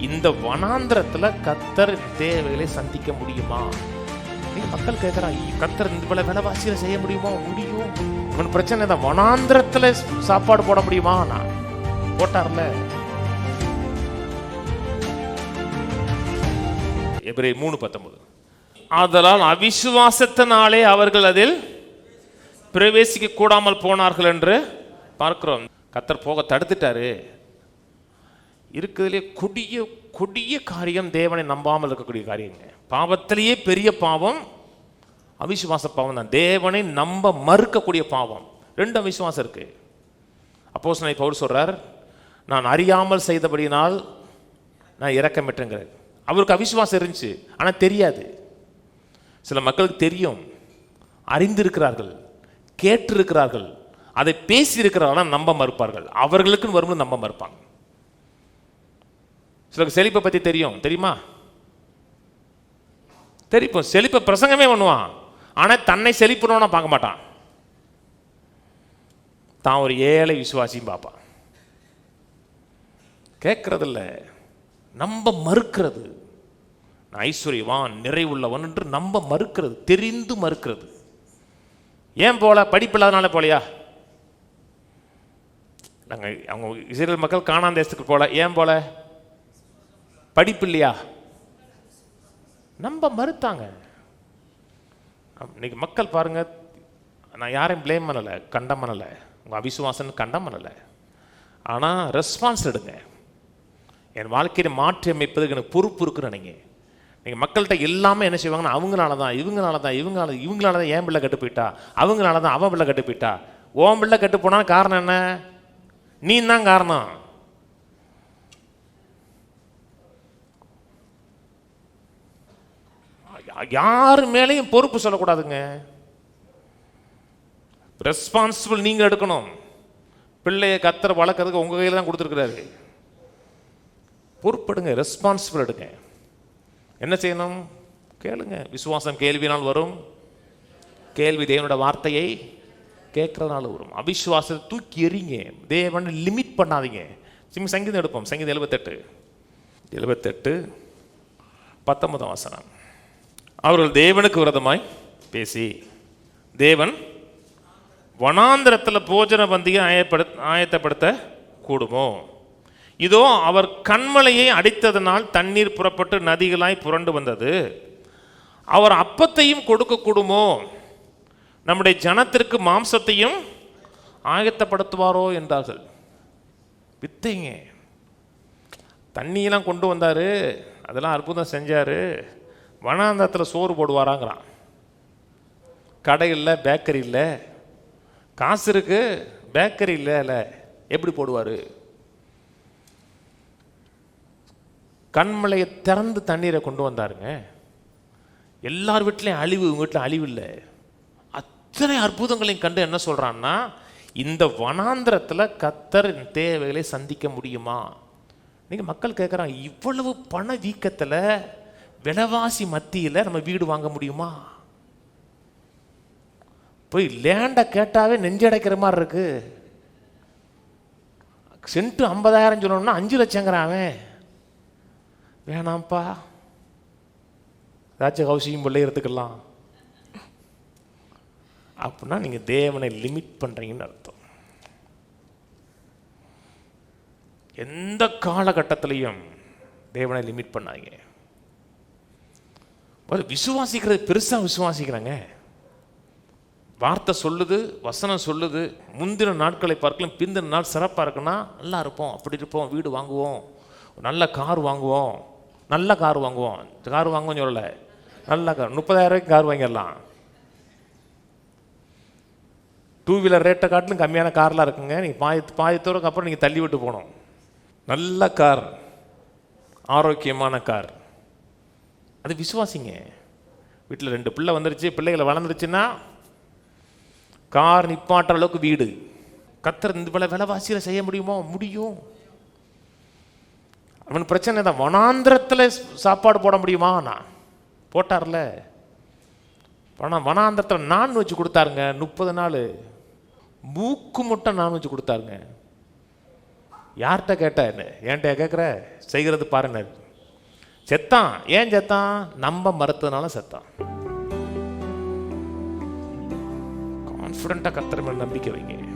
இந்த வனாந்திரத்தில் கத்தர் தேவைகளை சந்திக்க முடியுமா? மக்கள் கேட்கறான் கத்தர் இந்த போல செய்ய முடியுமா? முடியும். இவன் பிரச்சனை தான் வனாந்திரத்தில் சாப்பாடு போட முடியுமா? நான் போட்டார்ல. எபிரே மூணு பத்தொன்பது. ஆதலால் அவிசுவாசத்தினாலே அவர்கள் அதில் பிரவேசிக்க கூடாமல் போனார்கள் என்று பார்க்கிறோம். கத்தர் போக தடுத்துட்டாரு. இருக்கிறதுலே கொடிய கொடிய காரியம் தேவனை நம்பாமல் இருக்கக்கூடிய காரியங்க. பாவத்திலேயே பெரிய பாவம் அவிசுவாச பாவம் தான். தேவனை நம்ப மறுக்கக்கூடிய பாவம். ரெண்டு அவிசுவாசம் இருக்கு. அப்போஸ் நான் பவுல் சொல்றார் நான் அறியாமல் செய்தபடியினால் நான் இறக்கமிட்டேங்கிறார் அவருக்கு அவிசுவாசம் இருந்துச்சு ஆனால் தெரியாது. சில மக்களுக்கு தெரியும் அறிந்திருக்கிறார்கள் கேட்டிருக்கிறார்கள் அதை பேசியிருக்கிறார்கள் நம்ப மறுப்பார்கள். அவர்களுக்குன்னு வரும்போது நம்ப மறுப்பாங்க. சிலருக்கு செழிப்பை பற்றி தெரியும். தெரியுமா? தெரியும் செழிப்பை பிரசங்கமே பண்ணுவான். ஆனால் தன்னை செழிப்புணும்னா பார்க்க மாட்டான். தான் ஒரு ஏழை விசுவாசியும் பார்ப்பான். கேட்கறதில்ல நம்ப மறுக்கிறது. நான் ஐஸ்வர்யவான் நிறைவுள்ளவன் என்று நம்ப மறுக்கிறது. தெரிந்து மறுக்கிறது. ஏன் போல? படிப்பு இல்லாதனால போலையா? நாங்கள் அவங்க இஸ்ரேல் மக்கள் காணாந்த தேசத்துக்கு போல. ஏன் போல? படிப்பு இல்லையா? நம்ப மறுத்தாங்க. இன்னைக்கு மக்கள் பாருங்க நான் யாரையும் ப்ளேம் பண்ணலை கண்டம் பண்ணலை. உங்கள் அவிசுவாசன் கண்டம் பண்ணலை. ஆனால் ரெஸ்பான்ஸ் எடுங்க. என் வாழ்க்கையை மாற்றி அமைப்பதுக்கு எனக்கு பொறுப்பு இருக்குன்னு நினைங்க. நீங்கள் மக்கள்கிட்ட எல்லாமே என்ன செய்வாங்கன்னா அவங்களால தான் இவங்களால தான் இவங்களால இவங்களால தான் ஏன் பிள்ளை கட்டு போயிட்டா அவங்களால தான் அவன் பிள்ளை கட்டு போயிட்டா. ஓன் பிள்ளை கட்டு போனா காரணம் என்ன? நீ தான் காரணம். யார் மேலேயும் பொறுப்பு சொல்லக்கூடாதுங்க. ரெஸ்பான்சிபிள் நீங்கள் எடுக்கணும். பிள்ளைய கத்தரை வளர்க்குறதுக்கு உங்கள் கையில் தான் கொடுத்துருக்குறாரு. பொறுப்படுங்க ரெஸ்பான்சிபிள் எடுங்க. என்ன செய்யணும்? கேளுங்க. விசுவாசம் கேள்வினால் வரும். கேள்வி தேவனோட வார்த்தையை கேட்குறதுனால வரும். அவிசுவாசத்தை தூக்கி எறிங்க. தேவனை லிமிட் பண்ணாதீங்க. சிம் சங்கீதம் எடுப்போம். சங்கீதம் எழுபத்தெட்டு. எழுபத்தெட்டு பத்தொன்பதாம் வசனம். அவர்கள் தேவனுக்கு விரதமாய் பேசி தேவன் வனாந்திரத்தில் போஜன பந்தியை ஆயப்படு ஆயத்தப்படுத்த கூடுமோ? இதோ அவர் கண்மலையை அடித்ததனால் தண்ணீர் புறப்பட்டு நதிகளாய் புரண்டு வந்தது. அவர் அப்பத்தையும் கொடுக்க கூடுமோ? நம்முடைய ஜனத்திற்கு மாம்சத்தையும் ஆயத்தப்படுத்துவாரோ என்றார்கள். வித்தைங்க. தண்ணியெல்லாம் கொண்டு வந்தார். அதெல்லாம் அற்புதம் செஞ்சார். வனாந்தரத்தில் சோறு போடுவாராங்கிறான். கடை இல்லை பேக்கரி இல்லை. காசு இருக்கு பேக்கரி இல்லை இல்லை எப்படி போடுவார்? கண்மலையை திறந்து தண்ணீரை கொண்டு வந்தாருங்க. எல்லார் வீட்லேயும் அழிவு உங்கள் வீட்டில் அழிவு இல்லை. அத்தனை அற்புதங்களையும் கண்டு என்ன சொல்கிறான்னா இந்த வனாந்திரத்தில் கத்தர் தேவைகளை சந்திக்க முடியுமா? நீங்கள் மக்கள் கேட்குறாங்க இவ்வளவு பண வீக்கத்தில் விலைவாசி மத்தியில் நம்ம வீடு வாங்க முடியுமா? போய் லேண்டை கேட்டாவே நெஞ்சடைக்கிற மாதிரி இருக்கு. சென்ட்டு ஐம்பதாயிரம் சொல்லணும்னா அஞ்சு லட்சங்கிறான் அவன். வேணாம்ப்பா. ராஜ ஹவுசிங் பிள்ளை எடுத்துக்கலாம் அப்படின்னா நீங்கள் தேவனை லிமிட் பண்ணுறீங்கன்னு அர்த்தம். எந்த காலகட்டத்திலையும் தேவனை லிமிட் பண்ணாங்க விசுவாசிக்கிறது பெருசாக விசுவாசிக்கிறாங்க. வார்த்தை சொல்லுது வசனம் சொல்லுது முந்தின நாட்களை பார்க்கலாம் பிந்தின நாள் சிறப்பாக இருக்குன்னா நல்லா இருப்போம் அப்படி இருப்போம் வீடு வாங்குவோம் நல்ல கார் வாங்குவோம் நல்ல கார் வாங்குவோம். கார் வாங்குவோம் சொல்லலை. நல்ல கார் முப்பதாயிரம் ரூபாய்க்கு கார் வாங்கிடலாம். டூ வீலர் ரேட்டை காட்டிலும் கம்மியான கார்லாம் இருக்குங்க. நீங்கள் பாதி பாதித்தோருக்கு அப்புறம் நீங்கள் தள்ளி விட்டு போகணும். நல்ல கார் ஆரோக்கியமான கார். அது விசுவாசிங்க. வீட்டில் ரெண்டு பிள்ளை வந்துருச்சு பிள்ளைகளை வளர்ந்துருச்சுன்னா கார் நிப்பாட்டுற அளவுக்கு வீடு. கத்தர் இந்த பல விலைவாசியில் செய்ய முடியுமோ? முடியும். அவன் பிரச்சனை தான். வனாந்திரத்தில் சாப்பாடு போட முடியுமா? நான் போட்டார்ல. ஆனால் வனாந்திரத்தில் நான் வச்சு கொடுத்தாருங்க. முப்பது நாள். மூக்கு முட்டை நான் வச்சு கொடுத்தாருங்க. யார்கிட்ட கேட்டேன் என்ன கேட்குற செய்கிறது பாருங்க. செத்தான். ஏன் செத்தான்? நம்ப மறுத்ததுனால செத்தான். கான்ஃபிடண்ட்டாக கத்திர மேல நம்பிக்கை வைங்க.